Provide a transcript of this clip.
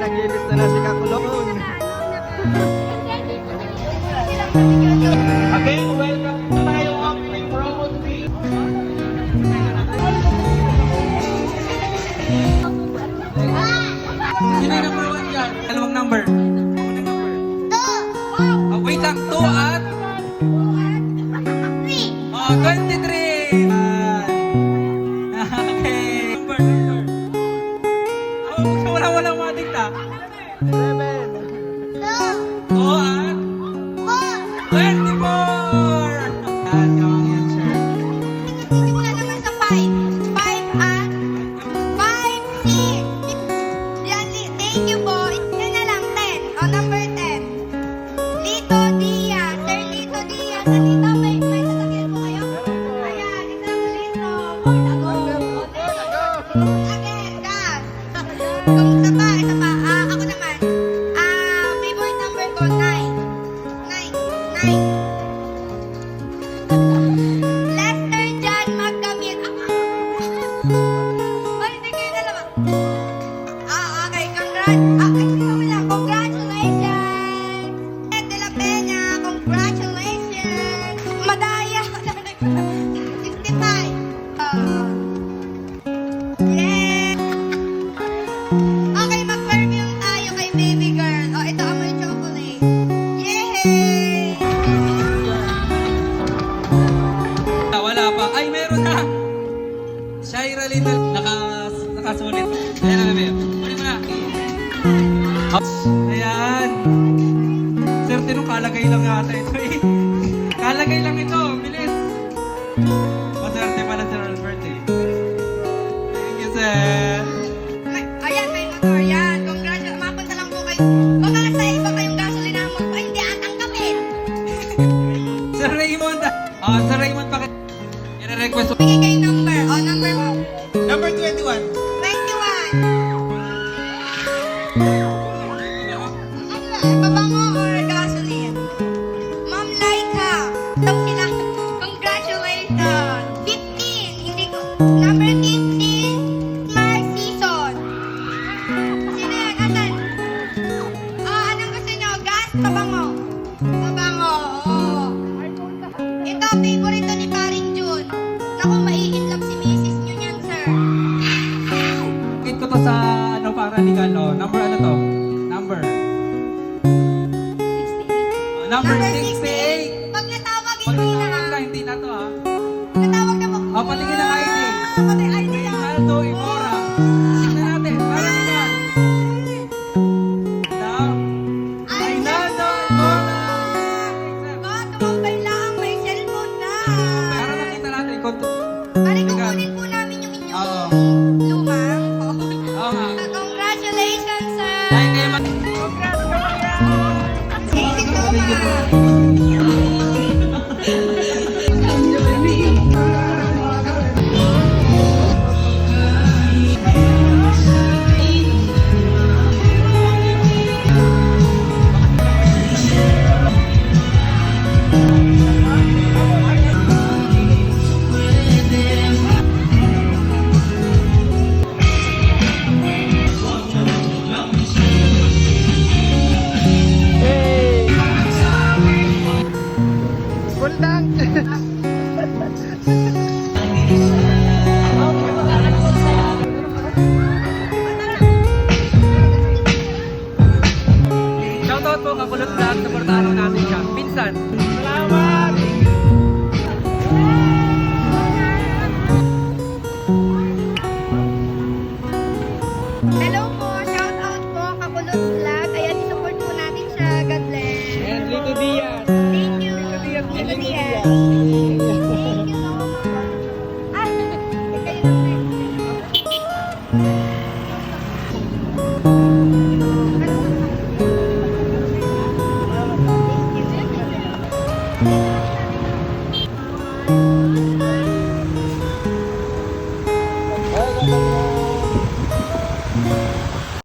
naglilis na na si Kakulon. Again, welcome to tayo opening promo today. Sino yung number 1 dyan? Dalawang number. Two. Oh, wait lang, two at Seven. Two. Two at? Four. Twenty-four. Yan, yung answer. Simula naman sa five. Five at? Five, six. Yan, thank you po. Ah, ay, wala. Congrats! Ayan. Sir, tino kalagay lang yata ito eh. Kalagay lang ito. Bilis. Música